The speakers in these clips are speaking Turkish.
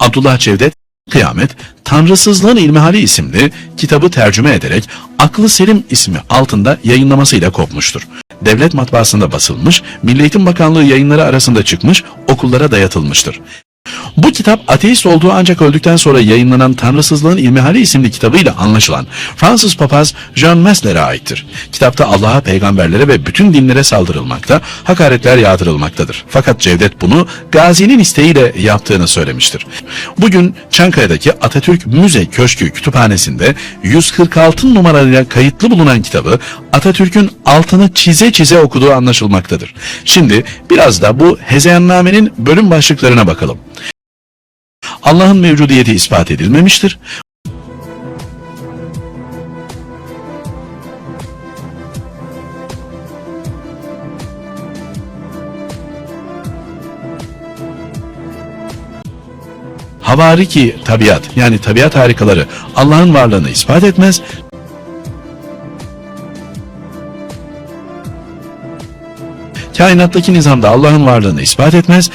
Abdullah Cevdet Kıyamet, Tanrısızlığın İlmihali isimli kitabı tercüme ederek Aklı Selim ismi altında yayınlamasıyla kopmuştur. Devlet matbaasında basılmış, Milli Eğitim Bakanlığı yayınları arasında çıkmış, okullara dayatılmıştır. Bu kitap ateist olduğu ancak öldükten sonra yayınlanan Tanrısızlığın İlmihali isimli kitabıyla anlaşılan Fransız papaz Jean Mesler'e aittir. Kitapta Allah'a, peygamberlere ve bütün dinlere saldırılmakta, hakaretler yağdırılmaktadır. Fakat Cevdet bunu Gazi'nin isteğiyle yaptığını söylemiştir. Bugün Çankaya'daki Atatürk Müze Köşkü Kütüphanesi'nde 146 numarayla kayıtlı bulunan kitabı Atatürk'ün altını çize çize okuduğu anlaşılmaktadır. Şimdi biraz da bu Hezeyannamenin bölüm başlıklarına bakalım. Allah'ın mevcudiyeti ispat edilmemiştir. Havariki tabiat yani tabiat harikaları Allah'ın varlığını ispat etmez. Kainattaki nizamda Allah'ın varlığını ispat etmez.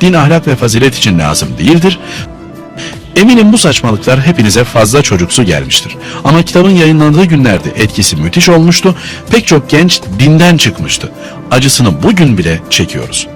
Din, ahlak ve fazilet için lazım değildir. Eminim bu saçmalıklar hepinize fazla çocuksu gelmiştir. Ama kitabın yayınlandığı günlerde etkisi müthiş olmuştu. Pek çok genç dinden çıkmıştı. Acısını bugün bile çekiyoruz.